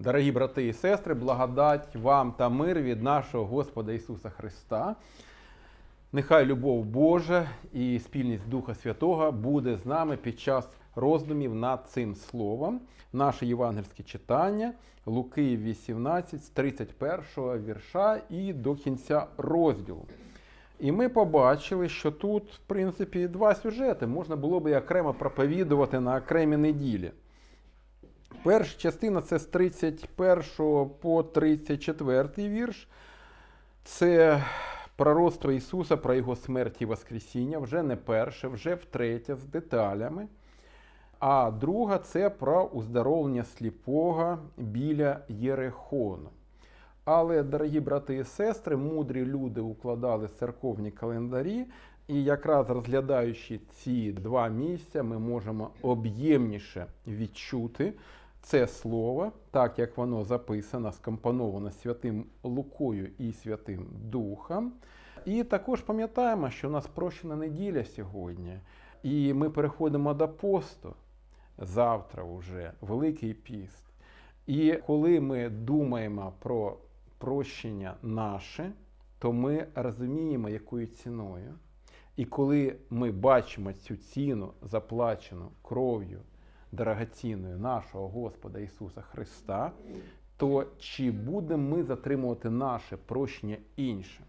Дорогі брати і сестри, благодать вам та мир від нашого Господа Ісуса Христа. Нехай любов Божа і спільність Духа Святого буде з нами під час роздумів над цим словом. Наше євангельське читання Луки 18, з 31 вірша і до кінця розділу. І ми побачили, що тут, в принципі, два сюжети можна було би окремо проповідувати на окремі неділі. Перша частина це з 31 по 34 вірш. Це пророцтво Ісуса про Його смерть і Воскресіння, вже не перше, вже втретє, з деталями. А друга це про уздоровлення сліпого біля Єрехону. Але, дорогі брати і сестри, мудрі люди укладали церковні календарі, і якраз розглядаючи ці два місця, ми можемо об'ємніше відчути це слово, так як воно записано, скомпоновано Святим Лукою і Святим Духом. І також пам'ятаємо, що у нас прощена неділя сьогодні, і ми переходимо до посту завтра вже, Великий піст. І коли ми думаємо про прощення наше, то ми розуміємо, якою ціною. І коли ми бачимо цю ціну, заплачену кров'ю дорогоцінною нашого Господа Ісуса Христа, то чи будемо ми затримувати наше прощення іншим?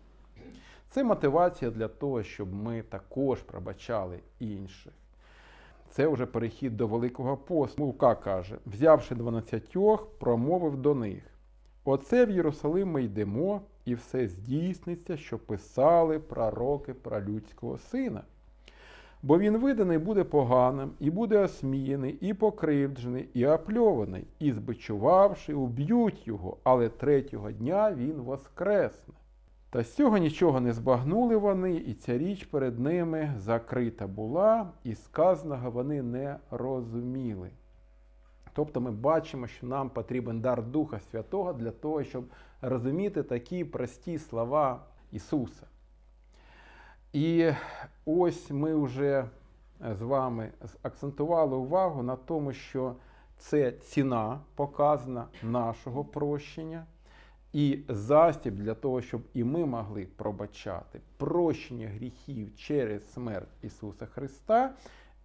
Це мотивація для того, щоб ми також пробачали інших. Це вже перехід до Великого посту. Лука каже, взявши дванадцятьох, промовив до них: Оце в Єрусалим ми йдемо, і все здійсниться, що писали пророки про людського сина. Бо він виданий буде поганим, і буде осміяний, і покривджений, і опльований, і збичувавши, уб'ють його, але третього дня він воскресне. Та з цього нічого не збагнули вони, і ця річ перед ними закрита була, і сказаного вони не розуміли. Тобто ми бачимо, що нам потрібен дар Духа Святого для того, щоб розуміти такі прості слова Ісуса. І ось ми вже з вами акцентували увагу на тому, що це ціна показана нашого прощення і застіб для того, щоб і ми могли пробачати прощення гріхів через смерть Ісуса Христа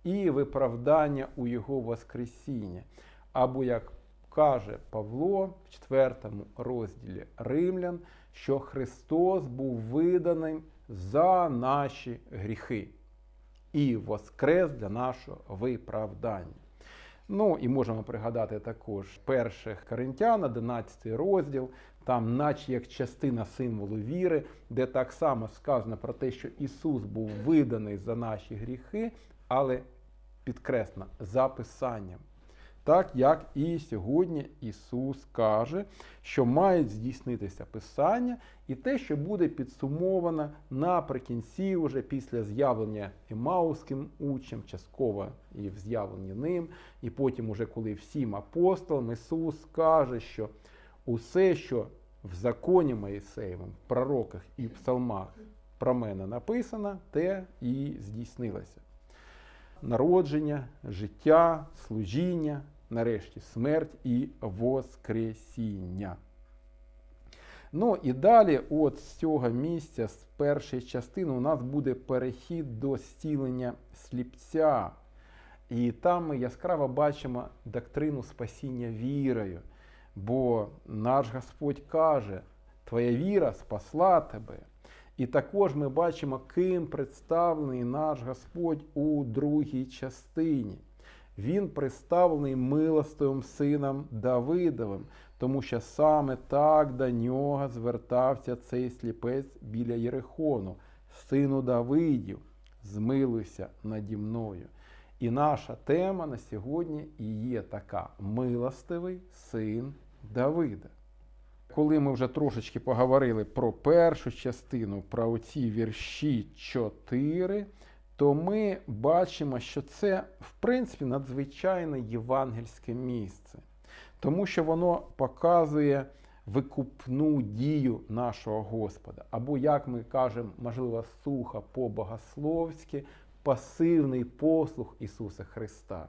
і виправдання у Його Воскресіння. Або, як каже Павло в 4 розділі Римлян, що Христос був виданий за наші гріхи і воскрес для нашого виправдання. Ну і можемо пригадати також перших Коринтян, 11 розділ, там, наче як частина символу віри, де так само сказано про те, що Ісус був виданий за наші гріхи, але підкреслено за Писанням. Так як і сьогодні Ісус каже, що мають здійснитися Писання, і те, що буде підсумовано наприкінці, уже після з'явлення Емауским учням, частково і в з'явленні ним, і потім, уже коли всім апостолам, Ісус каже, що усе, що в законі Моїсеєвому, в пророках і псалмах про мене написано, те і здійснилося. Народження, життя, служіння, нарешті смерть і Воскресіння. Ну і далі, от з цього місця, з першої частини, у нас буде перехід до зцілення сліпця. І там ми яскраво бачимо доктрину спасіння вірою. Бо наш Господь каже, Твоя віра спасла тебе. І також ми бачимо, ким представлений наш Господь у другій частині. Він представлений милостивим сином Давидовим, тому що саме так до нього звертався цей сліпець біля Єрихону, сину Давидів, змилуйся наді мною. І наша тема на сьогодні і є така: милостивий син Давида. Коли ми вже трошечки поговорили про першу частину, про оці вірші 4, то ми бачимо, що це, в принципі, надзвичайне євангельське місце, тому що воно показує викупну дію нашого Господа. Або, як ми кажемо, можливо, сухо по-богословськи, пасивний послуг Ісуса Христа,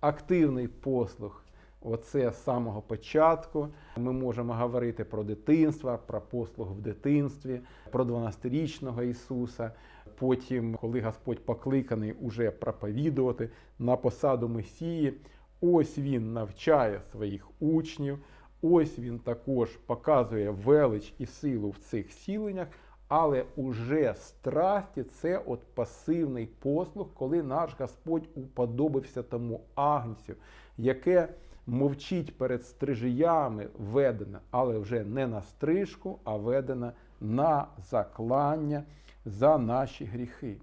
активний послуг Оце з самого початку. Ми можемо говорити про дитинство, про послуг в дитинстві, про 12-річного Ісуса. Потім, коли Господь покликаний уже проповідувати на посаду Месії, ось він навчає своїх учнів, ось він також показує велич і силу в цих сіленнях. Але уже страсті це от пасивний послуг, коли наш Господь уподобився тому агнцю, яке мовчить перед стрижиями ведене, але вже не на стрижку, а ведене на заклання за наші гріхи.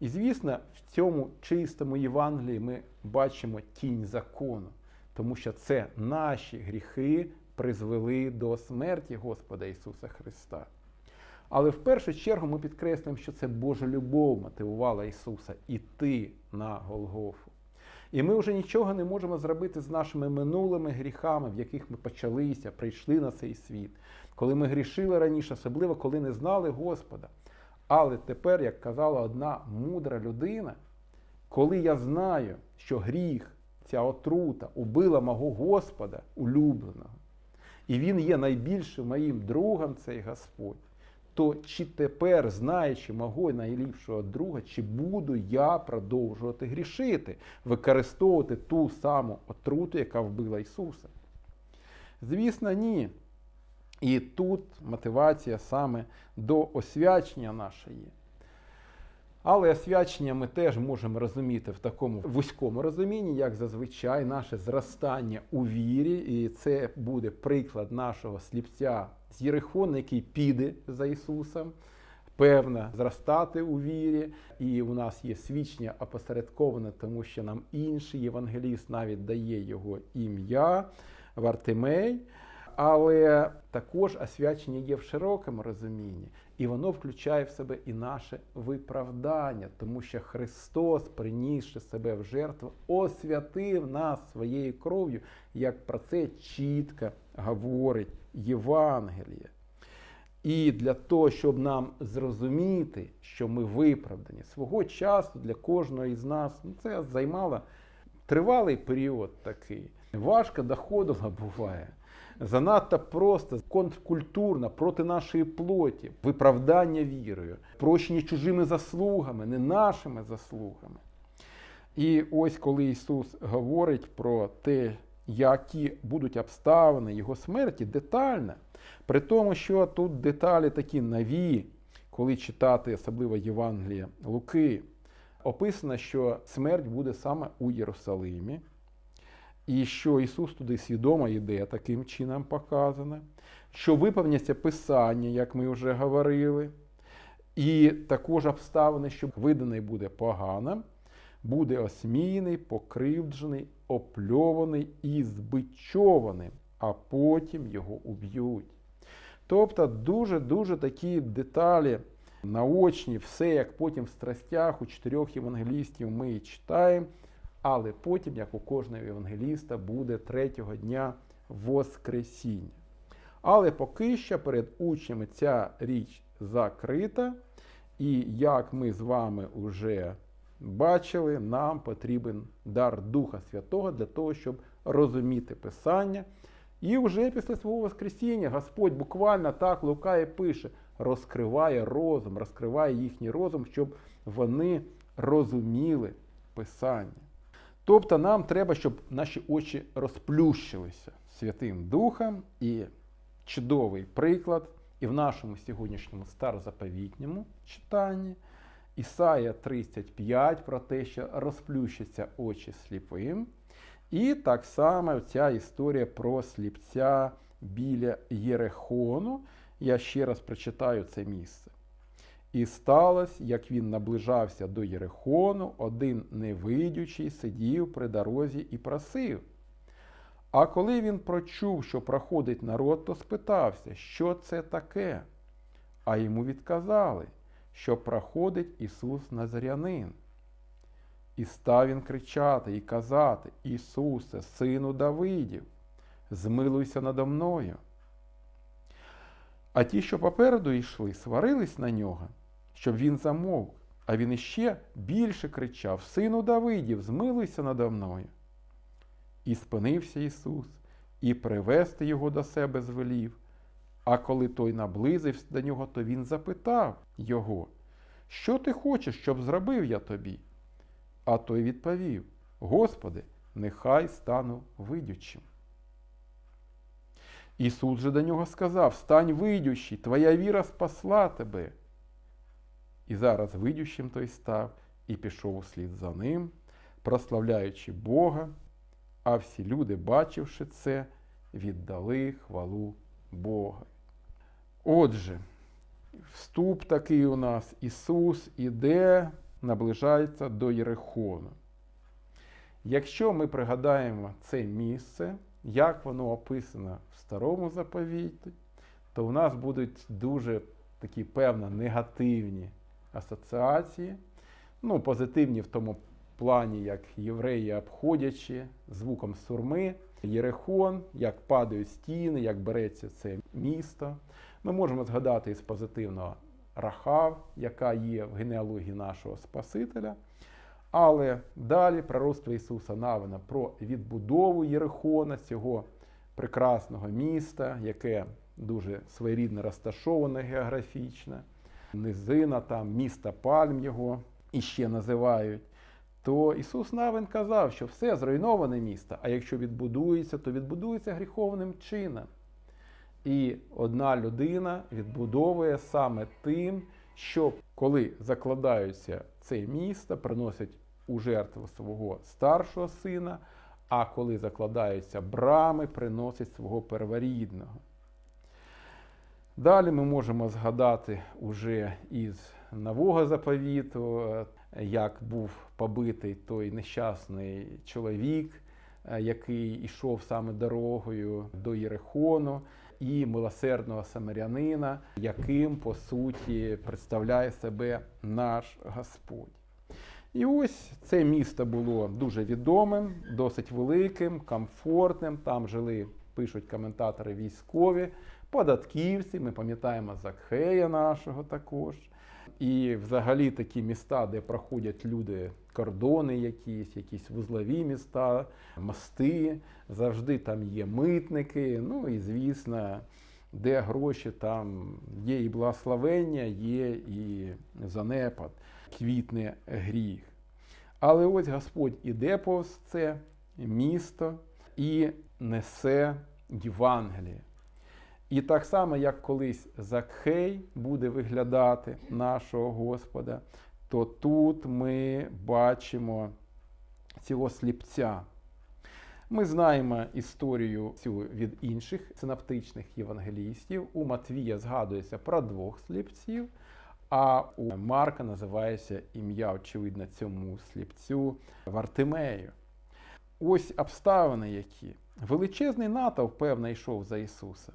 І звісно, в цьому чистому Євангелії ми бачимо тінь закону, тому що це наші гріхи призвели до смерті Господа Ісуса Христа. Але в першу чергу ми підкреслюємо, що це Божа любов мотивувала Ісуса іти на Голгофу. І ми вже нічого не можемо зробити з нашими минулими гріхами, в яких ми почалися, прийшли на цей світ, коли ми грішили раніше, особливо коли не знали Господа. Але тепер, як казала одна мудра людина, коли я знаю, що гріх, ця отрута убила мого Господа улюбленого, і він є найбільшим моїм другом, цей Господь, то чи тепер, знаючи мого найліпшого друга, чи буду я продовжувати грішити, використовувати ту саму отруту, яка вбила Ісуса? Звісно, ні. І тут мотивація саме до освячення нашої. Але освячення ми теж можемо розуміти в такому вузькому розумінні, як зазвичай наше зростання у вірі, і це буде приклад нашого сліпця з Єрихона, який піде за Ісусом, певно, зростати у вірі. І у нас є свідчення опосередковане, тому що нам інший євангеліст навіть дає його ім'я Вартимей. Але також освячення є в широкому розумінні, і воно включає в себе і наше виправдання, тому що Христос, принісши себе в жертву, освятив нас своєю кров'ю, як про це чітко говорить Євангеліє. І для того, щоб нам зрозуміти, що ми виправдані свого часу для кожного із нас, ну, це займало тривалий період такий. Важко доходило буває. Занадто просто контркультурно проти нашої плоті, виправдання вірою, прощення чужими заслугами, не нашими заслугами. І ось коли Ісус говорить про те, які будуть обставини Його смерті, детально, при тому, що тут деталі такі нові, коли читати особливо Євангелія Луки, описано, що смерть буде саме у Єрусалимі. І що Ісус туди свідомо йде, таким чином показано, що виповняться Писання, як ми вже говорили, і також обставини, що виданий буде погано, буде осміяний, покривджений, опльований і збичований, а потім його уб'ють. Тобто дуже-дуже такі деталі наочні, все як потім в страстях у чотирьох євангелістів ми читаємо. Але потім, як у кожного євангеліста, буде третього дня Воскресіння. Але поки що перед учнями ця річ закрита, і як ми з вами вже бачили, нам потрібен дар Духа Святого для того, щоб розуміти Писання. І вже після свого Воскресіння Господь буквально так Лука і пише, розкриває розум, розкриває їхній розум, щоб вони розуміли Писання. Тобто нам треба, щоб наші очі розплющилися Святим Духом і чудовий приклад і в нашому сьогоднішньому старозаповітньому читанні. Ісая 35 про те, що розплющаться очі сліпим. І так само ця історія про сліпця біля Єрехону. Я ще раз прочитаю це місце. І сталося, як він наближався до Єрихону, один невидючий сидів при дорозі і просив. А коли він прочув, що проходить народ, то спитався, що це таке. А йому відказали, що проходить Ісус Назарянин. І став він кричати і казати: Ісусе, сину Давидів, змилуйся надо мною. А ті, що попереду йшли, сварились на нього, щоб він замовк, а він іще більше кричав: Сину Давидів, змилуйся надо мною. І спинився Ісус, і привести його до себе звелів. А коли той наблизився до нього, то він запитав його, що ти хочеш, щоб зробив я тобі? А той відповів: Господи, нехай стану видючим. Ісус же до нього сказав: Стань видючий, твоя віра спасла тебе. І зараз видющим той став і пішов услід за ним, прославляючи Бога, а всі люди, бачивши це, віддали хвалу Бога. Отже, вступ такий у нас Ісус іде, наближається до Єрихону. Якщо ми пригадаємо це місце, як воно описано в старому заповіті, то у нас будуть дуже такі певно негативні асоціації. Ну, позитивні в тому плані, як євреї обходячи звуком сурми, Єрихон, як падають стіни, як береться це місто. Ми можемо згадати із позитивного Рахав, яка є в генеалогії нашого Спасителя. Але далі пророцтво Ісуса Навина про відбудову Єрихона, цього прекрасного міста, яке дуже своєрідно розташоване географічно, низина, там міста Пальм його іще називають. То Ісус Навин казав, що все зруйноване місто, а якщо відбудується, то відбудується гріховним чином. І одна людина відбудовує саме тим, що коли закладаються це місто, приносять у жертву свого старшого сина, а коли закладаються брами, приносять свого перворідного. Далі ми можемо згадати уже із нового заповіту, е, як був побитий той нещасний чоловік, е, який йшов саме дорогою до Єрихону, і милосердного самарянина, яким по суті представляє себе наш Господь. І ось це місто було дуже відомим, досить великим, комфортним. Там жили, пишуть коментатори військові, податківці. Ми пам'ятаємо Закхея нашого також. І взагалі такі міста, де проходять люди, кордони якісь, якісь вузлові міста, мости, завжди там є митники. Ну і звісно, де гроші, там є і благословення, є і занепад, квітне гріх. Але ось Господь іде повз це місто і несе Євангеліє. І так само, як колись Закхей буде виглядати нашого Господа, то тут ми бачимо цього сліпця. Ми знаємо історію цю від інших синаптичних євангелістів. У Матвія згадується про двох сліпців, а у Марка називається ім'я, очевидно, цьому сліпцю Вартимею. Ось обставини, які величезний натовп, певно, йшов за Ісусом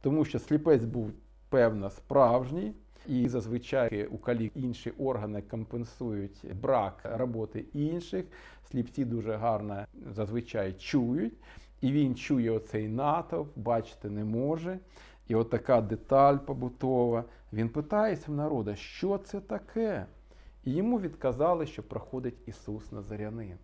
тому що сліпець був певно справжній, і зазвичай у калік інші органи компенсують брак роботи інших. Сліпці дуже гарно зазвичай чують, і він чує оцей натовп, бачити не може. І от така деталь побутова. Він питається в народа, що це таке? І йому відказали, що проходить Ісус Назарянин.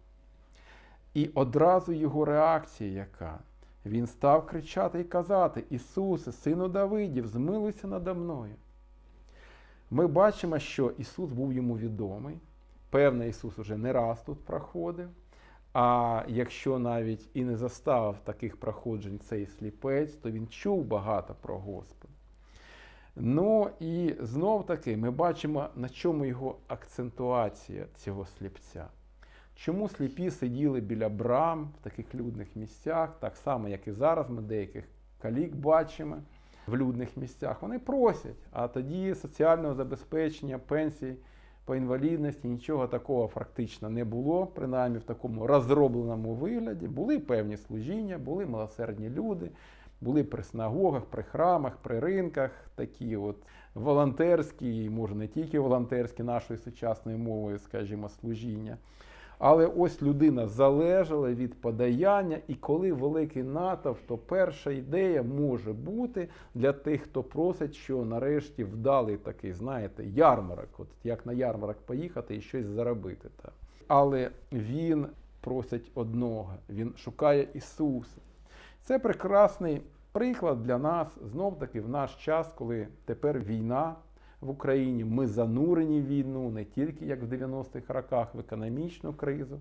І одразу його реакція яка? Він став кричати і казати: Ісусе, сину Давидів, змилуйся надо мною. Ми бачимо, що Ісус був йому відомий. Певно, Ісус уже не раз тут проходив. А якщо навіть і не заставив таких проходжень цей сліпець, то він чув багато про Господа. Ну і знов таки ми бачимо, на чому його акцентуація цього сліпця. Чому сліпі сиділи біля брам в таких людних місцях, так само, як і зараз ми деяких калік бачимо в людних місцях. Вони просять, а тоді соціального забезпечення, пенсій по інвалідності, нічого такого практично не було, принаймні в такому розробленому вигляді. Були певні служіння, були милосердні люди, були при синагогах, при храмах, при ринках, такі от волонтерські, може не тільки волонтерські нашою сучасною мовою, скажімо, служіння. Але ось людина залежала від подаяння, і коли великий натовп, то перша ідея може бути для тих, хто просить, що нарешті вдалий такий, знаєте, ярмарок, от як на ярмарок поїхати і щось заробити. Так. Але він просить одного. Він шукає Ісуса. Це прекрасний приклад для нас знов таки в наш час, коли тепер війна в Україні. Ми занурені в війну не тільки як в 90-х роках в економічну кризу.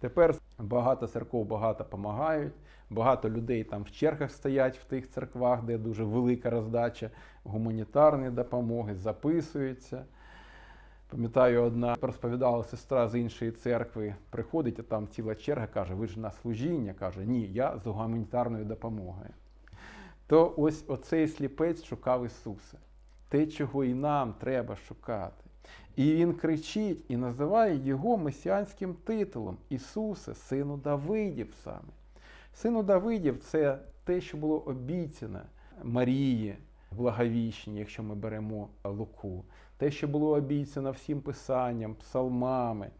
Тепер багато церков багато допомагають, багато людей там в чергах стоять в тих церквах, де дуже велика роздача гуманітарної допомоги, записуються. Пам'ятаю, одна розповідала сестра з іншої церкви, приходить, а там ціла черга, каже, ви ж на служіння. Каже, ні, я з гуманітарною допомогою. То ось оцей сліпець шукав Ісуса. Те, чого і нам треба шукати. І він кричить і називає його месіанським титулом Ісусе, сину Давидів саме. Сину Давидів це те, що було обіцяне Марії благовіщенні, якщо ми беремо Луку. Те, що було обіцяно всім писанням, псалмами,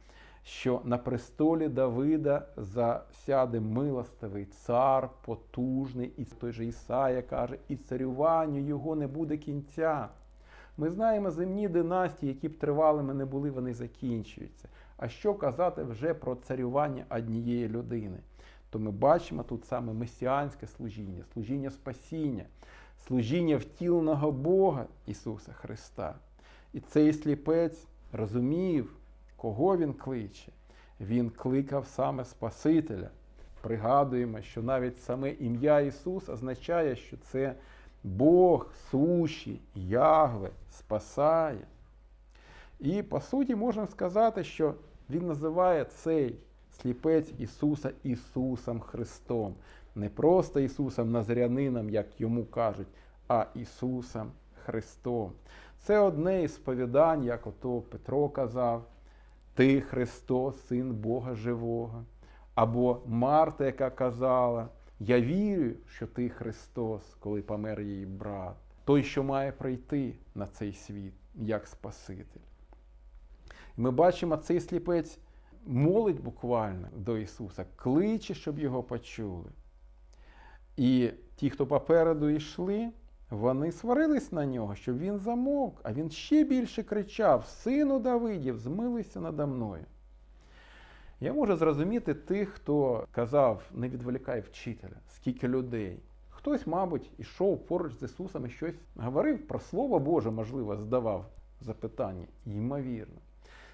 що на престолі Давида засяде милостивий цар, потужний, і той же Ісая каже, і царюванню його не буде кінця. Ми знаємо земні династії, які б тривалими не були, вони закінчуються. А що казати вже про царювання однієї людини? То ми бачимо тут саме месіанське служіння, служіння спасіння, служіння втіленого Бога Ісуса Христа. І цей сліпець розумів, кого він кличе. Він кликав саме Спасителя. Пригадуємо, що навіть саме ім'я Ісус означає, що це Бог суші, Ягве, спасає. І по суті можна сказати, що Він називає цей сліпець Ісуса Ісусом Христом. Не просто Ісусом Назарянином, як йому кажуть, а Ісусом Христом. Це одне із сповідань, як ото Петро казав, Ти Христос, Син Бога Живого. Або Марта, яка казала, Я вірю, що ти Христос, коли помер її брат, той, що має прийти на цей світ як Спаситель. Ми бачимо, цей сліпець молить буквально до Ісуса, кличе, щоб його почули. І ті, хто попереду йшли, вони сварились на нього, щоб він замовк, а він ще більше кричав: Сину Давидів, змилися надо мною. Я можу зрозуміти тих, хто казав, не відволікай вчителя, скільки людей. Хтось, мабуть, ішов поруч з Ісусом і щось говорив про Слово Боже, можливо, здавав запитання. Ймовірно.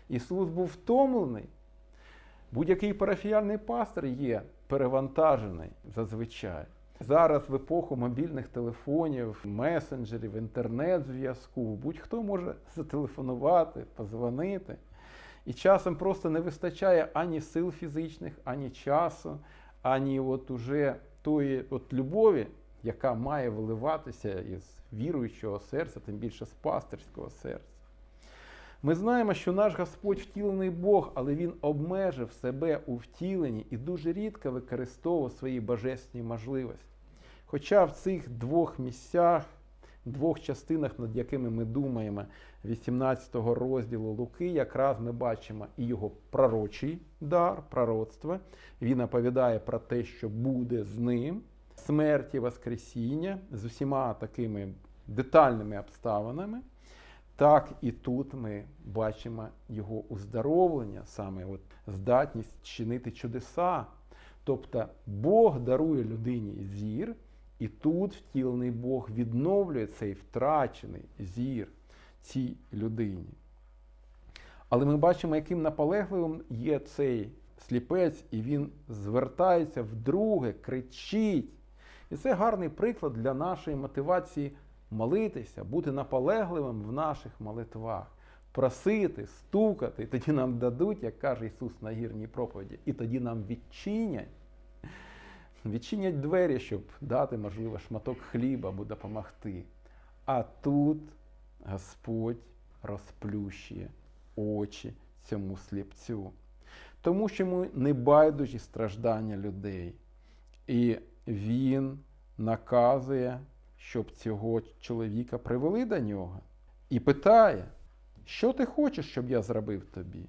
Ісус був втомлений. Будь-який парафіяльний пастор є перевантажений зазвичай. Зараз в епоху мобільних телефонів, месенджерів, інтернет-зв'язку, будь-хто може зателефонувати, позвонити. І часом просто не вистачає ані сил фізичних, ані часу, ані от уже тої от любові, яка має виливатися із віруючого серця, тим більше з пастирського серця. Ми знаємо, що наш Господь втілений Бог, але Він обмежив себе у втіленні і дуже рідко використовував свої божественні можливості. Хоча в цих двох місцях, двох частинах, над якими ми думаємо, 18 розділу Луки, якраз ми бачимо і його пророчий дар, пророцтво. Він оповідає про те, що буде з ним, смерті, Воскресіння, з усіма такими детальними обставинами. Так і тут ми бачимо його уздоровлення, саме от здатність чинити чудеса. Тобто Бог дарує людині зір, і тут втілений Бог відновлює цей втрачений зір цій людині. Але ми бачимо, яким наполегливим є цей сліпець, і він звертається вдруге, кричить. І це гарний приклад для нашої мотивації молитися, бути наполегливим в наших молитвах, просити, стукати, і тоді нам дадуть, як каже Ісус на гірній проповіді, і тоді нам відчинять. Відчинять двері, щоб дати, можливо, шматок хліба або допомогти. А тут Господь розплющує очі цьому сліпцю. Тому що ми не байдужі страждання людей. І Він наказує, щоб цього чоловіка привели до нього. І питає, що ти хочеш, щоб я зробив тобі?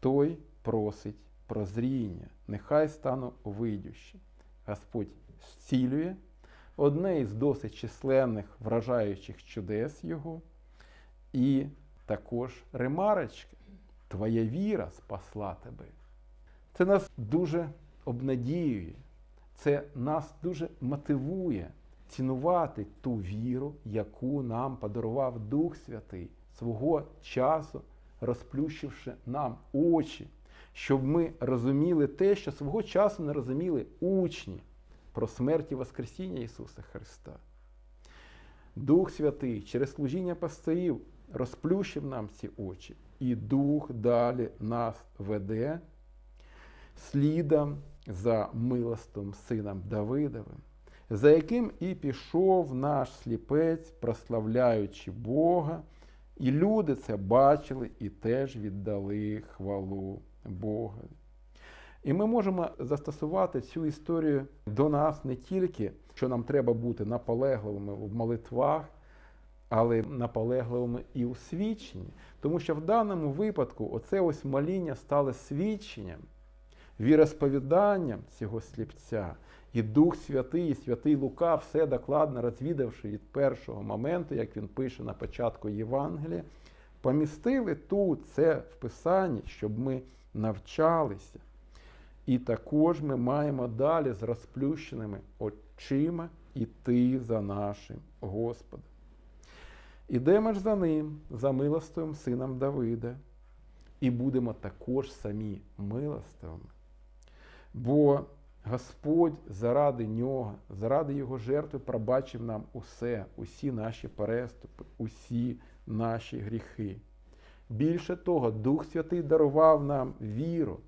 Той просить прозріння, нехай стану видющим. Господь зцілює одне із досить численних вражаючих чудес Його, і також ремарочки. Твоя віра спасла тебе. Це нас дуже обнадіює, це нас дуже мотивує цінувати ту віру, яку нам подарував Дух Святий свого часу, розплющивши нам очі, щоб ми розуміли те, що свого часу не розуміли учні про смерть і Воскресіння Ісуса Христа. Дух Святий через служіння пастирів розплющив нам ці очі, і Дух далі нас веде слідом за милостом сином Давидовим, за яким і пішов наш сліпець, прославляючи Бога, і люди це бачили і теж віддали хвалу Бога. І ми можемо застосувати цю історію до нас не тільки, що нам треба бути наполегливими в молитвах, але наполегливими і у свідченні. Тому що в даному випадку оце ось моління стало свідченням, віросповіданням цього сліпця. І Дух Святий, і Святий Лука, все докладно розвідавши від першого моменту, як він пише на початку Євангелія, помістили тут це в Писанні, щоб ми навчалися. І також ми маємо далі з розплющеними очима йти за нашим Господом. Ідемо ж за ним, за милостивим сином Давида, і будемо також самі милостивими. Бо Господь заради нього, заради Його жертви пробачив нам усе, усі наші переступи, усі наші гріхи. Більше того, Дух Святий дарував нам віру,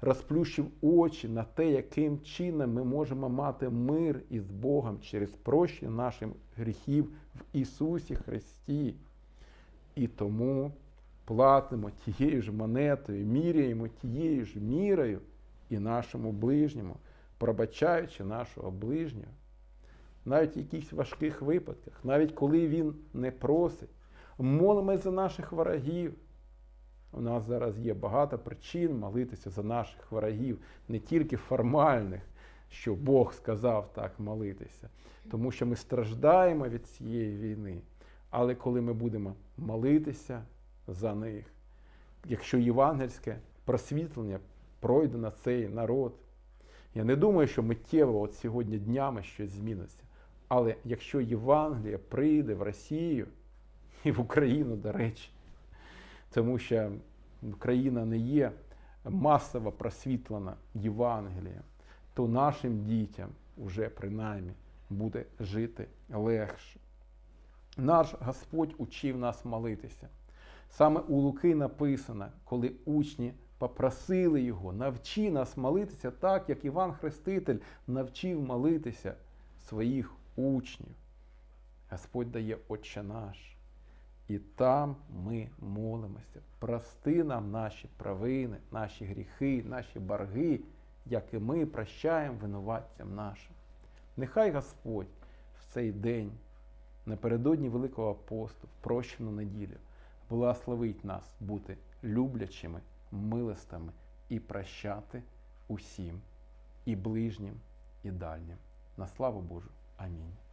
розплющив очі на те, яким чином ми можемо мати мир із Богом через прощення наших гріхів в Ісусі Христі. І тому платимо тією ж монетою, міряємо тією ж мірою і нашому ближньому, пробачаючи нашого ближнього. Навіть в якихось важких випадках, навіть коли він не просить, молимось за наших ворогів. У нас зараз є багато причин молитися за наших ворогів, не тільки формальних, що Бог сказав так молитися, тому що ми страждаємо від цієї війни. Але коли ми будемо молитися за них, якщо євангельське просвітлення пройде на цей народ, я не думаю, що миттєво от сьогодні днями щось зміниться. Але якщо Євангеліє прийде в Росію і в Україну, до речі, тому що Україна не є масово просвітлена Євангелієм, то нашим дітям вже принаймні буде жити легше. Наш Господь учив нас молитися. Саме у Луки написано, коли учні попросили його, навчи нас молитися так, як Іван Хреститель навчив молитися своїх учнів. Господь дає Отче наш. І там ми молимося. Прости нам наші провини, наші гріхи, наші борги, як і ми прощаємо винуватцям нашим. Нехай Господь в цей день, напередодні Великого посту, в прощену неділю, благословить нас бути люблячими, милостами і прощати усім, і ближнім, і дальнім. На славу Божу. Амінь.